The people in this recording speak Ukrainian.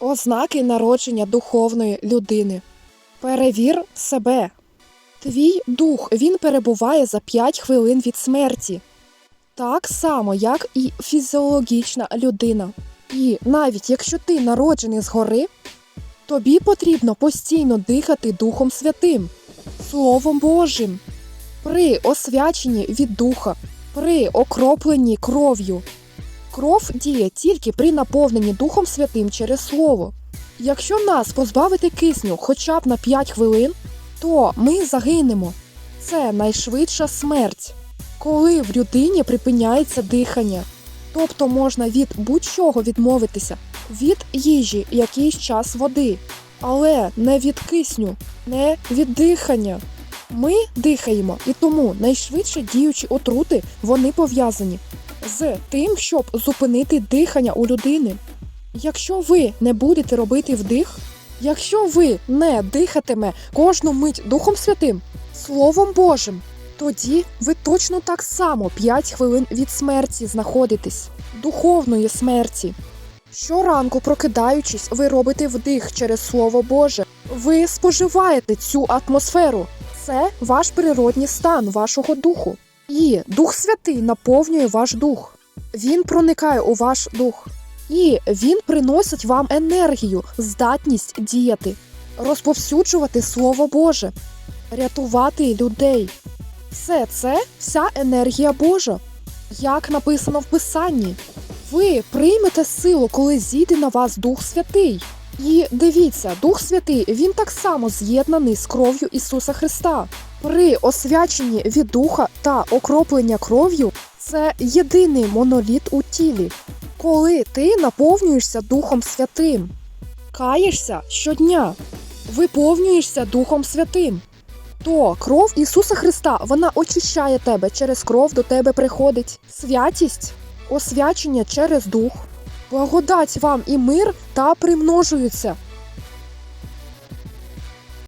Ознаки народження духовної людини. Перевір себе. Твій дух він перебуває за 5 хвилин від смерті. Так само, як і фізіологічна людина. І навіть якщо ти народжений згори, тобі потрібно постійно дихати Духом Святим, Словом Божим, при освяченні від духа, при окропленні кров'ю. Кров діє тільки при наповненні Духом Святим через Слово. Якщо нас позбавити кисню хоча б на 5 хвилин, то ми загинемо. Це найшвидша смерть, коли в людині припиняється дихання. Тобто можна від будь-чого відмовитися, від їжі якийсь час води, але не від кисню, не від дихання. Ми дихаємо, і тому найшвидше діючі отрути вони пов'язані з тим, щоб зупинити дихання у людини. Якщо ви не будете робити вдих, якщо ви не дихатиме кожну мить Духом Святим, Словом Божим, тоді ви точно так само 5 хвилин від смерті знаходитесь, духовної смерті. Щоранку, прокидаючись, ви робите вдих через Слово Боже. Ви споживаєте цю атмосферу. Це ваш природній стан вашого духу. І Дух Святий наповнює ваш дух. Він проникає у ваш дух. І він приносить вам енергію, здатність діяти, розповсюджувати Слово Боже, рятувати людей. Все це вся енергія Божа, як написано в Писанні. Ви приймете силу, коли зійде на вас Дух Святий. І дивіться, Дух Святий він так само з'єднаний з кров'ю Ісуса Христа. При освяченні від духа та окроплення кров'ю це єдиний моноліт у тілі. Коли ти наповнюєшся Духом Святим, каєшся щодня, виповнюєшся Духом Святим, то кров Ісуса Христа вона очищає тебе, через кров до тебе приходить святість, освячення через дух, благодать вам і мир та примножуються.